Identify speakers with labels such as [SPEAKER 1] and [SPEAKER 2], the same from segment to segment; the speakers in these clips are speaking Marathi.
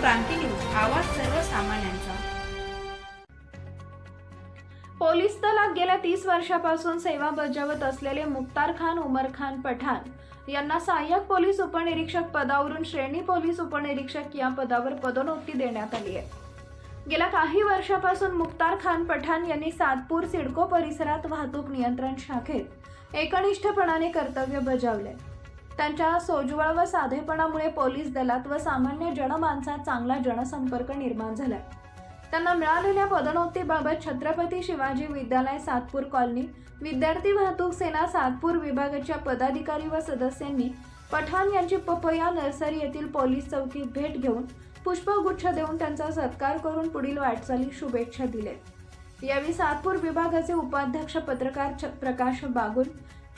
[SPEAKER 1] क्रांती न्यूज आवाज सर्वसामान्यांचा.
[SPEAKER 2] पोलीस दलात गेल्या तीस वर्षापासून सेवा बजावत असलेले मुक्तार खान उमर खान पठाण यांना सहाय्यक पोलीस उपनिरीक्षक पदावरून श्रेणी पोलीस उपनिरीक्षक या पदावर पदोन्नती देण्यात आली आहे. गेल्या काही वर्षापासून मुक्तार खान पठाण यांनी सातपूर सिडको परिसरात वाहतूक नियंत्रण शाखेत एकनिष्ठपणाने कर्तव्य बजावले. त्यांच्या सोज्वळ व साधेपणामुळे पोलीस दलात व सामान्य जनमानसात चांगला जनसंपर्क निर्माण झाला त्यांना मिळालेल्या पदोन्नतीबाबत छत्रपती शिवाजी विद्यालय सातपूर कॉलनी विद्यार्थी वाहतूक सेना सातपूर विभागाच्या पदाधिकारी व सदस्यांनी पठाण यांची पपया नर्सरी येथील पोलीस चौकीत भेट घेऊन पुष्पगुच्छ देऊन त्यांचा सत्कार करून पुढील वाटचाली शुभेच्छा दिल्या. यावेळी सातपूर विभागाचे उपाध्यक्ष पत्रकार छ- प्रकाश बागुल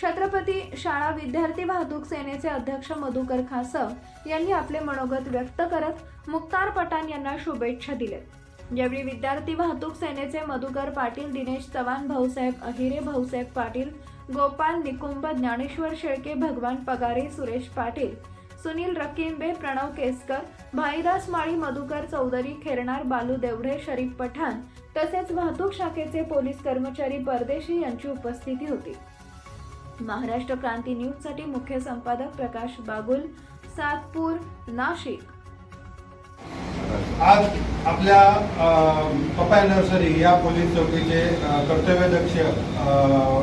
[SPEAKER 2] छत्रपती शाळा विद्यार्थी वाहतूक सेनेचे अध्यक्ष मधुकर खासव यांनी आपले मनोगत व्यक्त करत मुक्तार पठाण यांना शुभेच्छा दिल्या. यावेळी विद्यार्थी वाहतूक सेनेचे मधुकर पाटील दिनेश चव्हाण भाऊसाहेब अहिरे भाऊसाहेब पाटील गोपाल निकुंभ ज्ञानेश्वर शेळके भगवान पगारे सुरेश पाटील सुनील रकिंबे प्रणव केसकर भाईदास माळी मधुकर चौधरी खेरणार बालू देवढे शरीफ पठाण तसेच वाहतूक शाखेचे पोलीस कर्मचारी परदेशी यांची उपस्थिती होती. महाराष्ट्र क्रांती न्यूजसाठी मुख्य संपादक प्रकाश बागुल सातपूर नाशिक.
[SPEAKER 3] आज आपल्या अ, नर्सरी या पोलीस चौकीचे अ, कर्तव्यदक्ष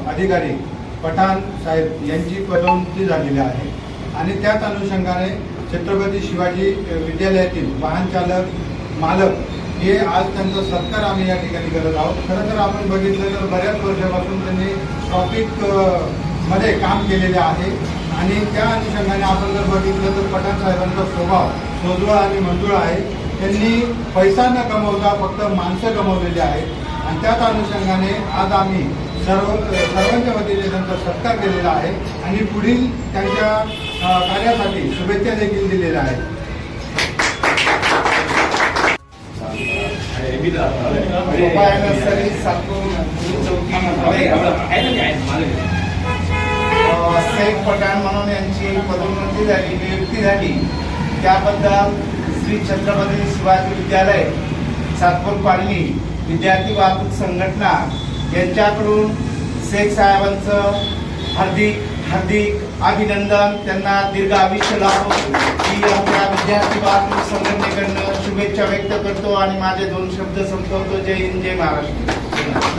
[SPEAKER 3] अधिकारी पठाण साहेब यांची पदोन्नती झालेली आहे. आणि त्याच अनुषंगाने छत्रपती शिवाजी विद्यालयातील वाहन चालक मालक हे आज त्यांचा सत्कार आम्ही या ठिकाणी करत आहोत. खरं तर आपण बघितलं तर बऱ्याच वर्षापासून त्यांनी ट्रॉफिक मध्ये काम केलेले आहे आणि त्या अनुषंगाने आपण जर बघितलं तर पठाण साहेबांचा स्वभाव सोजवळ आणि मंजुळ आहे त्यांनी पैसा न कमवता फक्त माणसं कमवलेली आहेत आणि त्याच अनुषंगाने आज आम्ही सर्व सर्वांच्या वतीने त्यांचा सत्कार केलेला आहे आणि पुढील त्यांच्या कार्यासाठी शुभेच्छा देखील दिलेल्या आहेत
[SPEAKER 4] पपाया नर्सरी सातपूर चौकीमध्ये अ, सैफ पठाण म्हणून यांची पदोन्नती झाली नियुक्ती झाली. त्याबद्दल श्री छत्रपती शिवाजी विद्यालय सातपूर कॉलनी विद्यार्थी वाहतूक संघटना यांच्याकडून शेख साहेबांचं हार्दिक हार्दिक अभिनंदन. त्यांना दीर्घ आयुष्य लाभो. ही आमच्या विद्यार्थी वाहतूक संघटनेकडनं शुभेच्छा व्यक्त करतो आणि माझे दोन शब्द संपवतो. जय हिंद जय महाराष्ट्र.